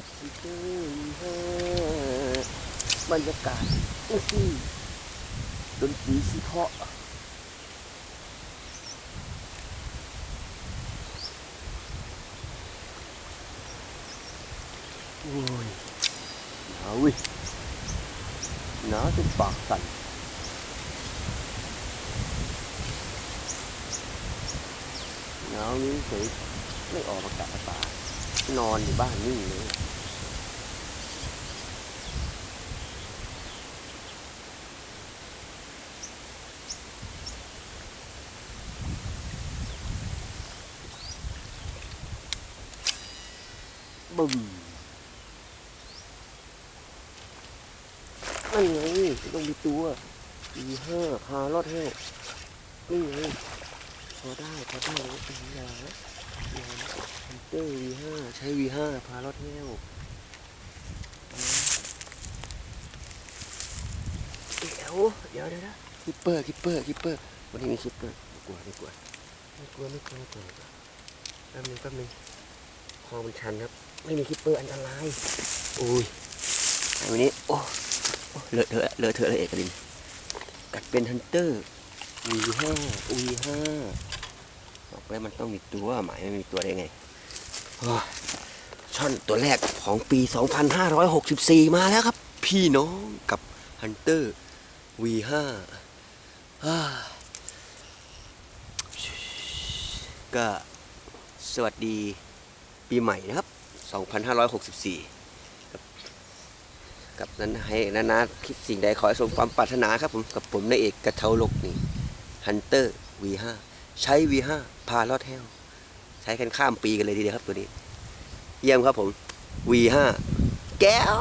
กับพี่เจ้ยบรรยากาศนี่สิดนตรีสิเพาะโอ้ยหนาววิหนาวจนปากสั่นหนาวนี้เฉยไม่ออกมากะตานอนอยู่บ้านนิ่งเลย บึ้มนั่นไงต้องมีตัวอีห้าพารอดแห้วนี่ไงพอได้พอได้แล้วเป็นยาแล้วยาฮันเตอร์วีห้าใช้วีห้าพารอดแห้วเดี๋ยวเดี๋ยวเดี๋ยวนะคิปเปอร์คิปเปอร์คิปเปอร์วันนี้มีคิปเปอร์ไม่กลัวไม่กลัวไม่กลัวไม่กลัวไม่กลัวไม่กลัวแป๊บนึงแป๊บนึง คอมันชันครับ ไม่มีคิปเปอร์อันตรายโอ้ยไอ้วันนี้โอ้โอ้เลอะเทอะเลอะเทอะเลยเอกลินกัดเป็นฮันเตอร์วีห้าวีห้าบอกแล้วมันต้องมีตัวหมายไม่มีตัวได้ไงโอ้ยช่อนตัวแรกของปี 2564 มาแล้วครับ พี่น้องกับฮันเตอร์ V5 อ่าก็สวัสดี ปีใหม่นะครับ 2564กับกับนั้นให้นานาคิดสิ่งใดขอให้สมความปรารถนาครับผมกับผมในายเอกกระเทาลกนี่ฮันเตอร์ V5 ใช้ V5 พาลอดแฮวใช้กันข้ามปีกันเลยทีเดียวครับตัวนี้ เยี่ยมครับผม V5 แก้ว